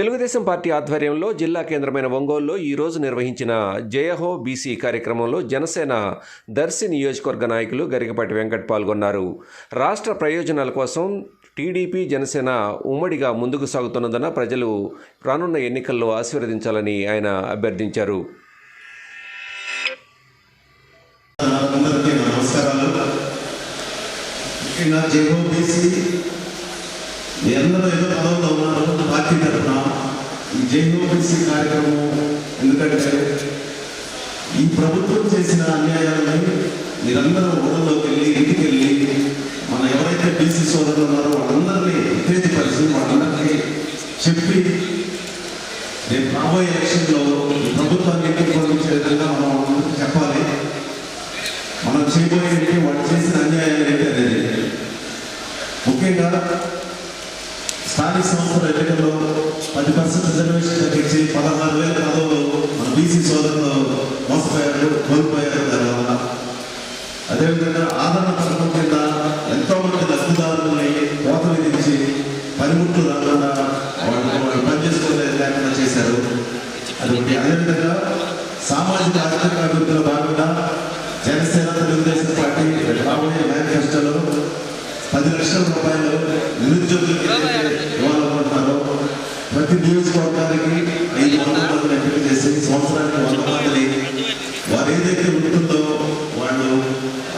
Telugu Desam party ఆధ్వర్యంలో జిల్లా కేంద్రమైన ఒంగోలులో ఈరోజు నిర్వహించిన జయహో బీసీ కార్యక్రమంలో జనసేన దర్శి నియోజకవర్గ నాయకులు గరికపాటి వెంకట్ పాల్గొన్నారు. రాష్ట్ర ప్రయోజనాల కోసం టీడీపీ జనసేన ఉమ్మడిగా ముందుకు సాగుతున్నందున ప్రజలు రానున్న ఎన్నికల్లో ఆశీర్వదించాలని ఆయన అభ్యర్థించారు. అందరికీ జేఓబీసీ కార్యక్రమం ఎందుకంటే ఈ ప్రభుత్వం చేసిన అన్యాయాలని మీరందరూ ఊళ్ళలోకి వెళ్ళి ఇంటికి వెళ్ళి మన ఎవరైతే బీసీ సోదరులు ఉన్నారో వాళ్ళందరినీ ఉత్తేజపరిచి వాళ్ళందరికీ చెప్పి రేపు రాబోయే ఎలక్షన్లో ప్రభుత్వాన్ని ఇంటికి పంపించే విధంగా మనం చెప్పాలి మనం చేయబోయేది వాళ్ళు చేసిన అన్యాయాలు ఏంటి అనేది ముఖ్యంగా స్థానిక సంస్థల ఎన్నికల్లో పది పర్సెంట్ రిజర్వేషన్ తగ్గించి పదహారు వేల పదవులు మన బీసీ సోదరులు మోసపోయారు కోల్పోయారు దానివల్ల అదేవిధంగా ఆదరణ పథకం కింద ఎంతో మంది లబ్ధిదారులని కోత విధించి పనిముట్లు రాకుండా వాళ్ళు వాళ్ళు పనిచేసుకోలేదు లేకుండా చేశారు. అది అదేవిధంగా సామాజిక ఆర్థిక అభివృద్ధిలో భాగంగా జనసేన తెలుగుదేశం పార్టీ రాబోయే మేనిఫెస్టోలో పది లక్షల రూపాయలు నిరుద్యోగులకి ప్రతి నియోజకవర్గానికి ఐదు వందల మందిని ఎంపిక చేసి సంవత్సరానికి వంద మందిని వారు ఏదైతే ఉంటుందో వాళ్ళు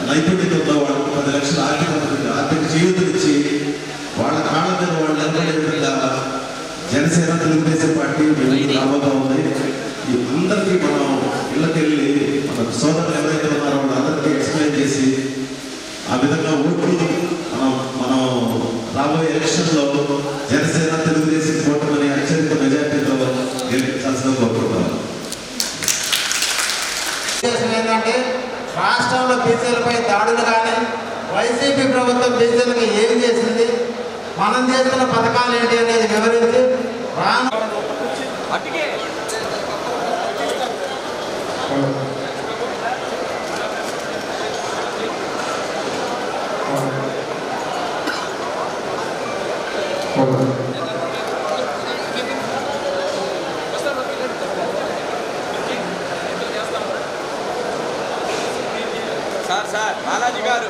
నైపుణ్యత ఉందో వాళ్ళకు పది లక్షల ఆర్థిక ఆర్థిక జీవితం ఇచ్చి వాళ్ళ కాళ్ళ మీద వాళ్ళు నిలబడే విధంగా జనసేన తెలుగుదేశం పార్టీ ముందుకు రాబోతా ఉంది. ఈ అందరికీ మనం ఇళ్ళకి వెళ్ళి మన సోదరులు ఎవరైతే ఉన్నారో వాళ్ళందరికీ ఎక్స్ప్లెయిన్ చేసి ఆ విధంగా ఓట్లు మనం మనం రాబోయే ఎలక్షన్లో జనసేన తెలుగుదేశం కూటమిని అత్యధిక మెజార్టీతో గెలిపించాల్సిన కోరుకుంటాం ఉద్దేశం ఏంటంటే రాష్ట్రంలో బీసీలపై దాడులు కానీ వైసీపీ ప్రభుత్వం బీసీలకు ఏమి చేసింది మనం చేస్తున్న పథకాలు ఏంటి అనేది వివరించి రాను సార్ సార్ బాలాజీ గారు.